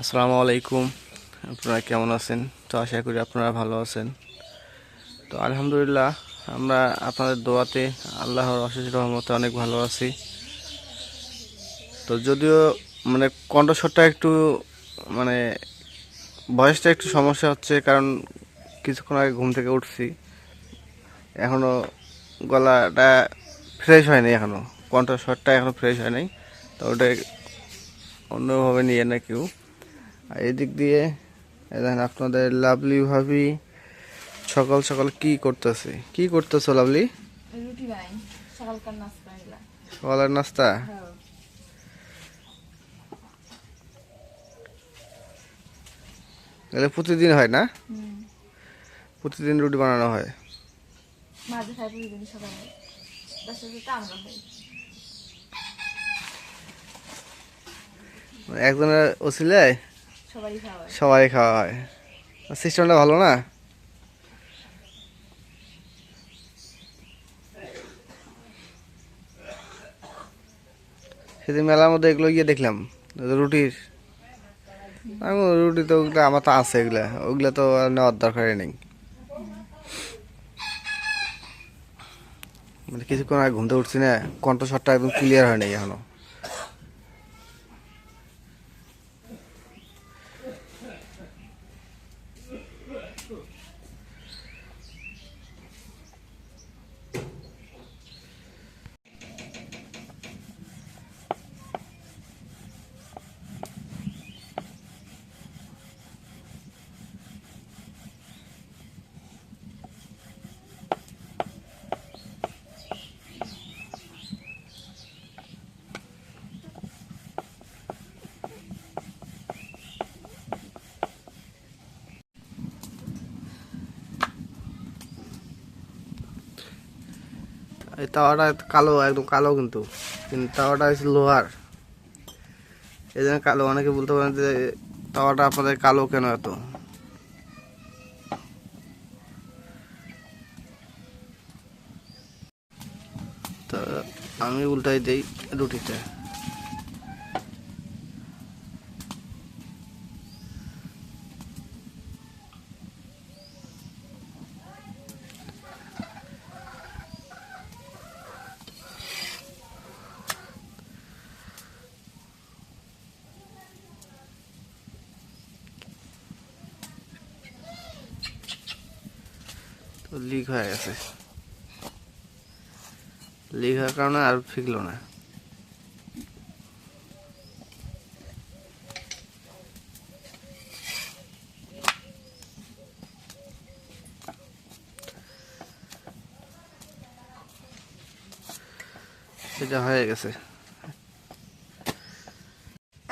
আসসালামু আলাইকুম। আপনারা কেমন আছেন? তো আশা করি আপনারা ভালো আছেন। তো আলহামদুলিল্লাহ, আমরা আপনাদের দোয়াতে আল্লাহর অশেষ রহমতে অনেক ভালো আছি। তো যদিও মানে কণ্ঠস্বরটা একটু মানে বয়সটা একটু সমস্যা হচ্ছে, কারণ কিছুক্ষণ আগে ঘুম থেকে উঠছি। এখনও গলাটা ফ্রেশ হয়নি এখনও কণ্ঠস্বরটা এখনও ফ্রেশ হয় নাই। তো ওটা অন্যভাবে নিয়ে না কেউ। আর এদিক দিয়ে দেখেন আপনাদের লাভলি ভাবি সকাল সকাল কি করতেছে? কি করতেছো লাভলি? রুটি বানাই সকালকার নাস্তা এগুলা। সকালের নাস্তা? হ্যাঁ। এগুলো প্রতিদিন হয় না? প্রতিদিন রুটি বানানো হয়? একজনের ওসিলায় হয়। সবাই খাওয়া হয়। সিস্টেমটা ভালো না? সেদিন মেলার মধ্যে এগুলো গিয়ে দেখলাম রুটির। রুটি তো ওগুলো আমার তো আছে এগুলা, ওগুলো তো নেওয়ার দরকারই নেই। মানে কিছুক্ষণ আগে ঘুমতে উঠছি না, কণ্ঠস্বরটা একদম ক্লিয়ার হয় নাই এখনও। এই তাওয়াটা কালো, একদম কালো কিন্তু। কিন্তু তাওয়াটা হচ্ছে লোহার। এই জন্য কালো। অনেকে বলতে পারেন যে তাওয়াটা আপনাদের কালো কেন এত? তো আমি উল্টাই দিই রুটিতে। তো লিক হয়ে গেছে। লিক হওয়ার কারণে আর ফিকলো না। সেটা হয়ে গেছে।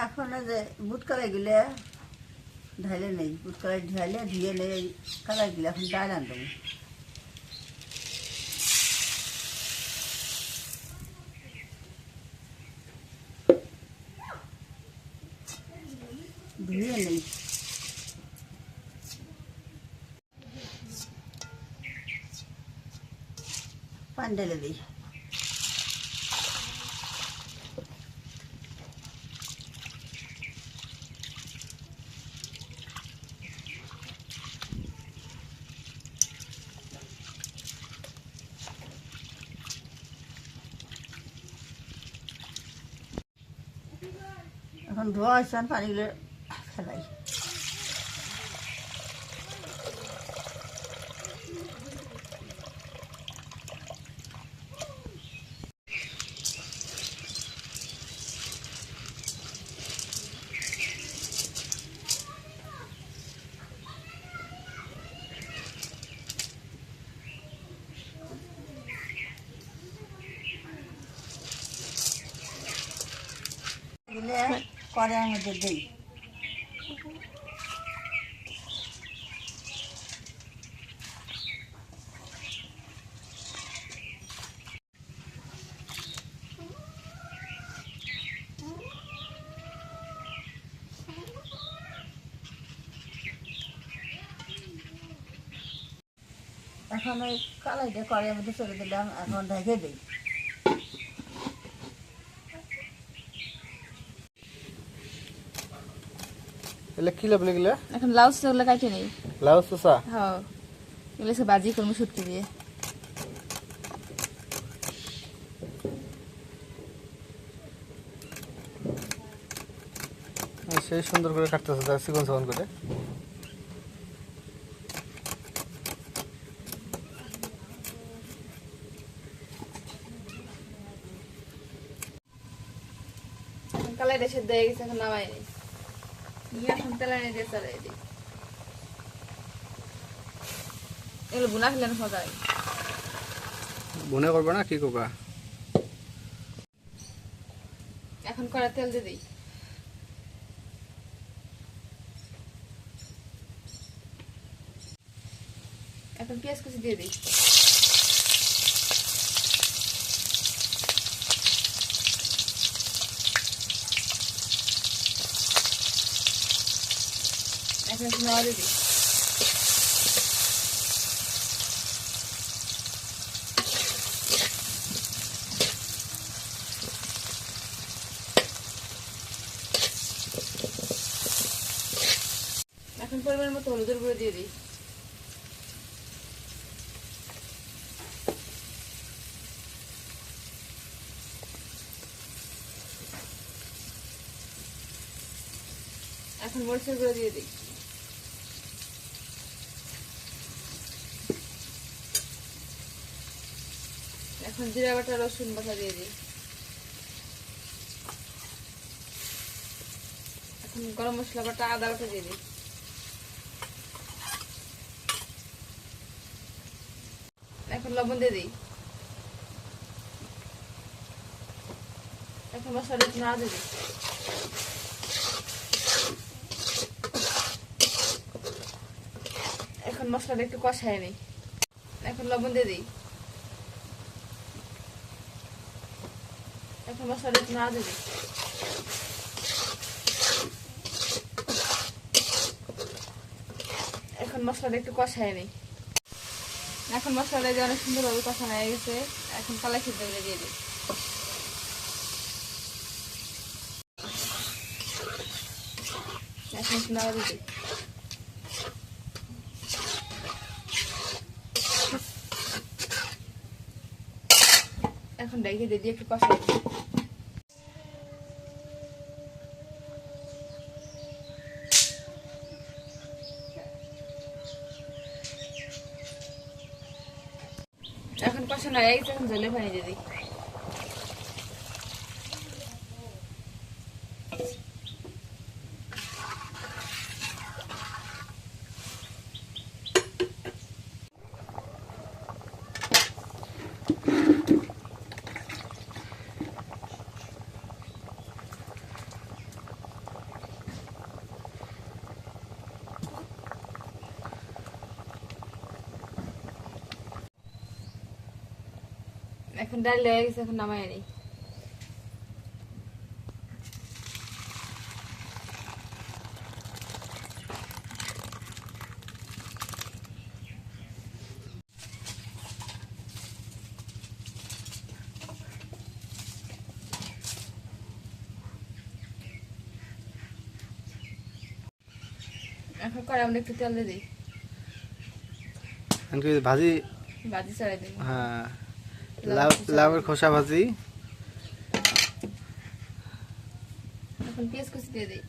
এখন যে বুট কালাই গিলে ঢাইলে নেই বুট কালাই ঢাইলে ধুয়ে নেই কালাই গিলে এখন ডাল আনতাম ধুয়ে নেই পান ঢেলে দিই এখন ধোয়া হয়েছে পানিগুলো ফেলাই দিলে কড়াইয়ের মধ্যে দিই। এখন ওই কালাইটা কড়াইয়ের মধ্যে চলে দিলাম এখন ঢেকে দিই। কি লাগল? এখন কাটে নেই। লাউ হ্যাঁ এগুলো করব শুটকি দিয়ে। সেই সুন্দর করে কাটতেছে তার চিকন চিকন করে এখন কালাইটা সেদ্ধ হয়ে গেছে এখন নামাই নেই। নিয়ে এখন তেলানি দিয়ে চালাই দিই। এগুলো বুনা খেলে না মজা হয়। বনে করবে না কি করবা? এখন কড়া তেল দিয়ে দিই। এখন পেঁয়াজ কুচি দিয়ে দিই। একটু নাড়া দিয়ে এখন পরিমাণ মতো হলুদের গুঁড়ো দিয়ে দিই। এখন মরিচের গুঁড়ো দিয়ে দিই। এখন জিরা বাটা, রসুন বাটা দিয়ে দিই। এখন গরম মশলা বাটা, আদা বাটা দিয়ে দিই। এখন লবণ দিয়ে দিই। এখন মশলা নাড়া দিয়ে দিই। এখন মশলাটা একটু কষায় নিই। এখন লবণ দিয়ে দিই। একটু নাড়া দিয়ে দিই এখন মশলাটা একটু কষায় নিই। এখন মশলাটা যে অনেক সুন্দরভাবে কষানো হয়ে গেছে, এখন কালাই সিদ্ধ করে দিয়ে দিই। এখন নাড়া দিই। এখন ডেকে দিয়ে একটু দিই এখন কষানো হয়ে গেছে এখন জলে পানি দিয়ে এখন ডাল হয়ে গেছে এখন নামাই নিই এখন করে আমরা একটু তেল দিয়ে দিই ভাজি বাজি চড়াই দিই হ্যাঁ লাউ লাউয়ের খোসা। ভাজি। এখন পেঁয়াজ কুচি দিয়ে দিই।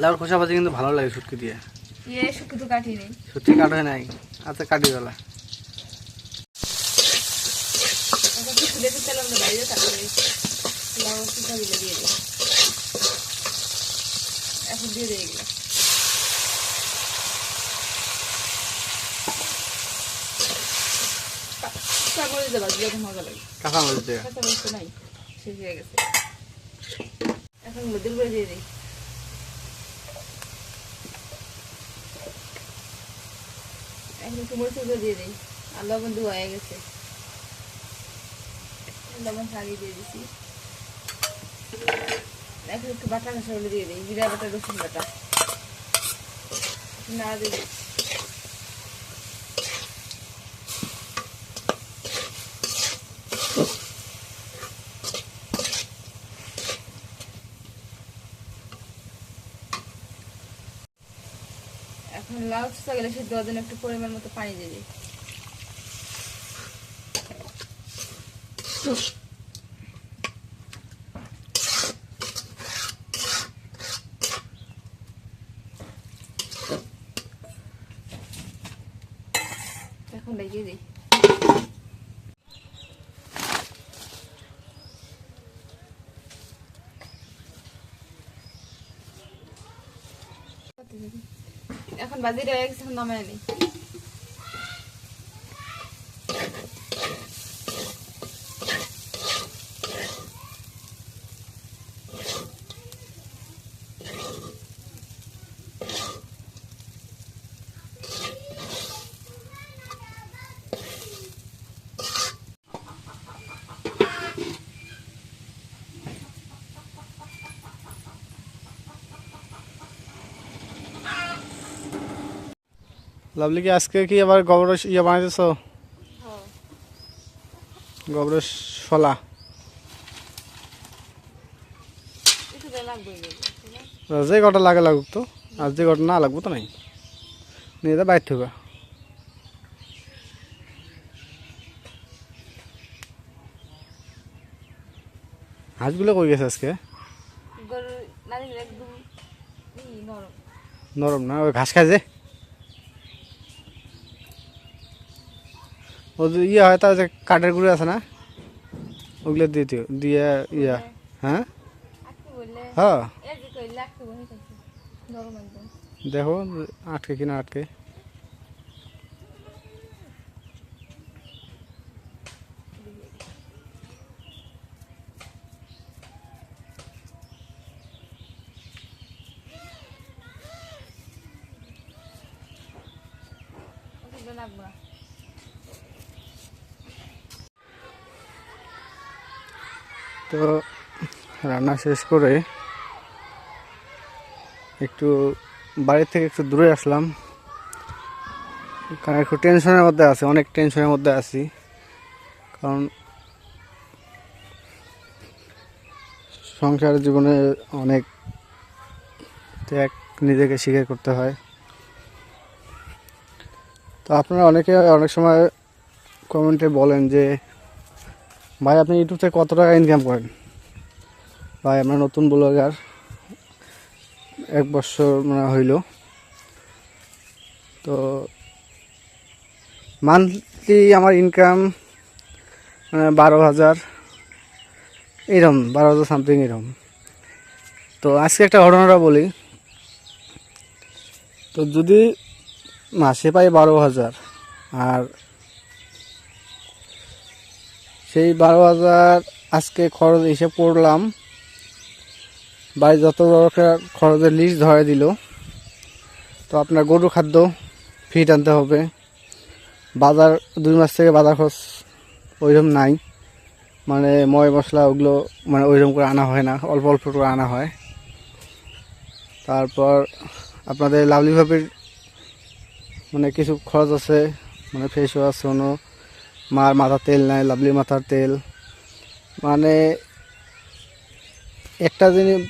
লাউয়ের খোসা ভাজি কিন্তু ভালো লাগে শুটকি দিয়ে। ইয়ে শুক্তো তো কাটিয়ে নিই। শুটকি কাটা হয় নাই। আচ্ছা কাটি এখন একটু ফুলে একটু তেল আমরা বাইরে কাটিয়ে দিই লাউ শুকা দিলে দিয়ে দিই এখন দিয়ে দিই এগুলো দেবা যেরকম মজা লাগে কাঁচা মরিচ দিয়ে কাঁচামরিচ তো নাই। শেষ হয়ে গেছে। এখন মধ্যে করে দিয়ে দিই। এখন একটু মরিচ গুঁড়ো দিয়ে দিই। আর লবণ হয়ে গেছে। লবণ ছাড়িয়ে দিয়ে দিছি। এখন একটু বাটা হলে দিয়ে দিই। জিরা বাটা রসুন বাটা। নাড়া দিয়ে এখন লাউ চুষা গেলে সে দেওয়ার জন্য একটু পরিমাণ মতো পানি দিয়ে দিই। এখন দেখিয়ে দিই। এখন বাজিটা এক এখন নামায় নি। লাভলি কি আজকে কি আবার গোবর ইয়ে বানাইতেছ? একটু দেওয়া লাগবে যে কটা লাগে লাগুক তো আর যে কটা না লাগবো তো নাই। নিয়ে যা বাইর থেকে হাঁসগুলো কই গেছে আজকে? নরম না? ওই ঘাস খায় যে? ও ইয়ে হয় তার যে কাঠের গুঁড়ো আছে না ওগুলো দিয়ে দিও দিয়ে ইয়া হ্যাঁ? হ্যাঁ। দেখো আটকে কিনা আটকে ওগুলো লাগবে না তো রান্না শেষ করে একটু বাড়ি থেকে একটু দূরে আসলাম। কারণ একটু টেনশনের মধ্যে আছে, অনেক টেনশনের মধ্যে আছি। কারণ সংসার জীবনে অনেক ত্যাগ নিজেকে স্বীকার করতে হয়। তো আপনারা অনেকে অনেক সময় কমেন্টে বলেন যে, ভাই, আপনি ইউটিউব থেকে কত টাকা ইনকাম করেন? ভাই, আমরা নতুন ব্লগার। এক বছর মানে হইল। তো মান্থলি আমার ইনকাম মানে বারো হাজার। এরম, বারো হাজার সামথিং এরম। তো আজকে একটা ঘটনাটা বলি। তো যদি মাসে পাই বারো হাজার, আর সেই বারো হাজার আজকে খরচ হিসেব করলাম বাড়ি যত খরচের লিস্ট ধরে দিল, তো আপনার গরু খাদ্য ফিট আনতে হবে। বাজার, দুই মাস থেকে বাজার খরচ ওইরকম নাই। মানে ময় মশলা ওগুলো মানে ওইরকম করে আনা হয় না, অল্প অল্প করে আনা হয়। তারপর আপনাদের লাভলি ভাবির মানে কিছু খরচ আছে মানে ফেস ওয়াশ কোনো মার মাথার তেল নাই লাভলি মাথার তেল। মানে একটা জিনিস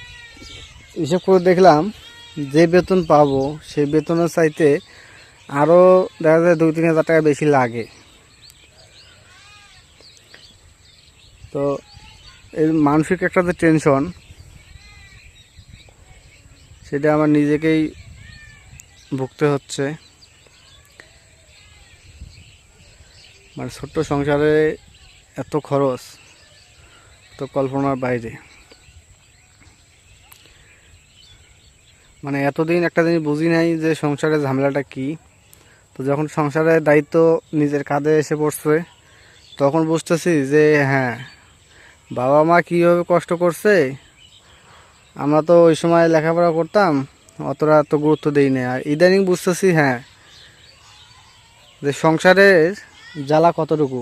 হিসেব করে দেখলাম, যে বেতন পাবো, সেই বেতনের চাইতে আরও দেখা যায় দুই, তিন হাজার টাকা বেশি লাগে। তো এই মানসিক একটা যে টেনশন সেটা আমার নিজেকেই ভুগতে হচ্ছে। মানে ছোট্ট সংসারে এত খরচ, তো কল্পনার বাইরে। মানে এতদিন একটা জিনিস বুঝি নাই যে সংসারের ঝামেলাটা কি। তো যখন সংসারের দায়িত্ব নিজের কাঁধে এসে পড়ছে, তখন বুঝতেছি যে হ্যাঁ বাবা মা কীভাবে কষ্ট করছে, আমরা তো ওই সময় লেখাপড়া করতাম, অতটা তো গুরুত্ব দিই না আর ইদানিং বুঝতেছি হ্যাঁ যে সংসারের জ্বালা কতটুকু।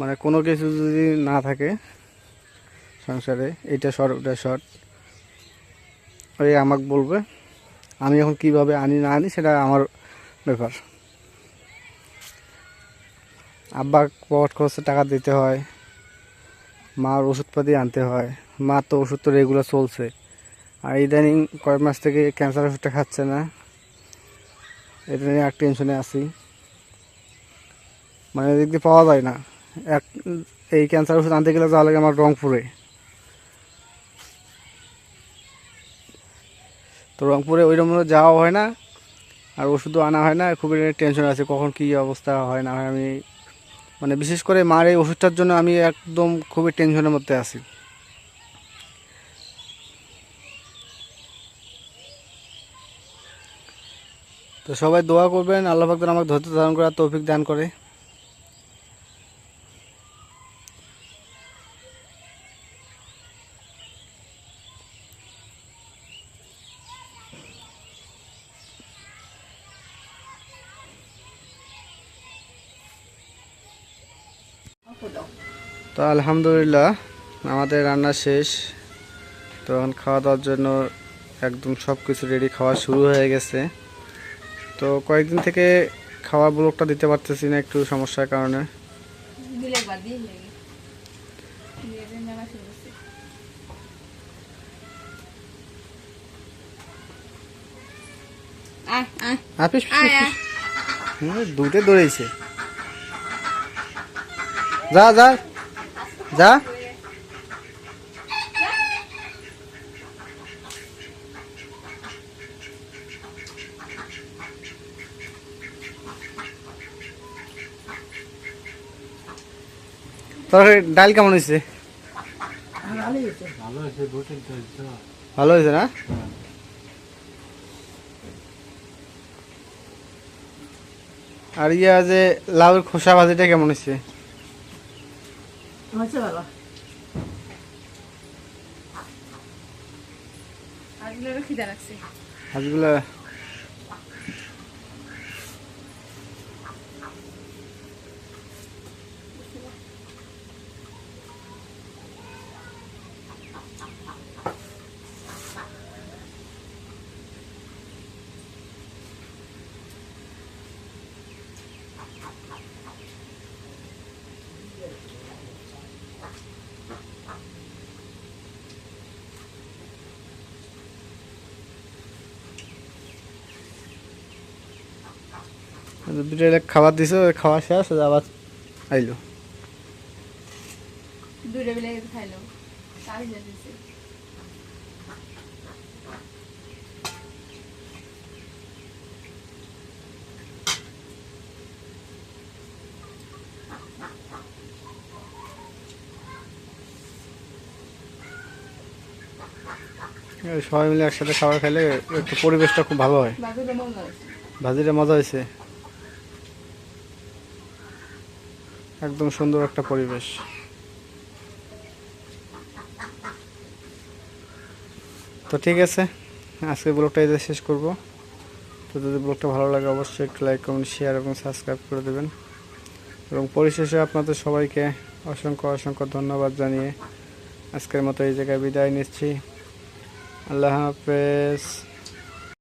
মানে কোনো কিছু যদি না থাকে সংসারে, এটা শর্ট ওটা শর্ট ওই আমাকে বলবে, আমি এখন কীভাবে আনি, না আনি, সেটা আমার ব্যাপার। আব্বা পকেট খরচে টাকা দিতে হয়, মার ওষুধপাতি আনতে হয় মা তো ওষুধ তো রেগুলার চলছে। আর ইদানিং কয়েক মাস থেকে ক্যান্সার ওষুধটা খাচ্ছে না। এটা নিয়ে এক টেনশনে আছি। মানে এদিক দিয়ে পাওয়া যায় না। এক, এই ক্যান্সার ওষুধ আনতে গেলে যাওয়া লাগে আমার রংপুরে। তো রংপুরে ওই রকম যাওয়া হয় না, আর ওষুধও আনা হয় না, খুবই টেনশন আছে কখন কি অবস্থা হয় না হয়। আমি মানে বিশেষ করে মার এই ওষুধটার জন্য আমি একদম খুবই টেনশনের মধ্যে আছি। তো সবাই দোয়া করবেন, আল্লাহ পাক আমাকে ধৈর্য ধারণ করার তৌফিক দান করে। আলহামদুলিল্লাহ আমাদের রান্না শেষ। তো এখন খাওয়া দাওয়ার জন্য একদম সব কিছু রেডি খাওয়া শুরু হয়ে গেছে। তো কয়েকদিন থেকে খাওয়া ব্লকটা দিতে পারতেছি না একটু সমস্যার কারণে। দুটো দৌড়েছে যা যা। যা। তরকারি ডাল কেমন হয়েছে? ভালো হয়েছে না? আর ইয়া যে লাউর খোসা ভাজিটা কেমন হয়েছে? হচ্ছে ভালো আজগুলো খিদা লাগছে। হাঁসগুলা দুটো এলাকা খাবার দিছো খাওয়া শেষ ওই আবার আইলো। দুইটা বেলা খাইলো। সবাই মিলে একসাথে খাবার খেলে একটু পরিবেশটা খুব ভালো হয়। ভাজিটা মজা হয়েছে। একদম সুন্দর একটা পরিবেশ। তো ঠিক আছে আজকে ব্লগটা এদের শেষ করব। তো যদি ব্লগটা ভালো লাগে অবশ্যই একটু লাইক কমেন্ট শেয়ার এবং সাবস্ক্রাইব করে দেবেন। এবং পরিশেষে আপনাদের সবাইকে অসংখ্য অসংখ্য ধন্যবাদ জানিয়ে আজকের মতো এই জায়গায় বিদায় নিচ্ছি। আল্লাহ হাফেজ।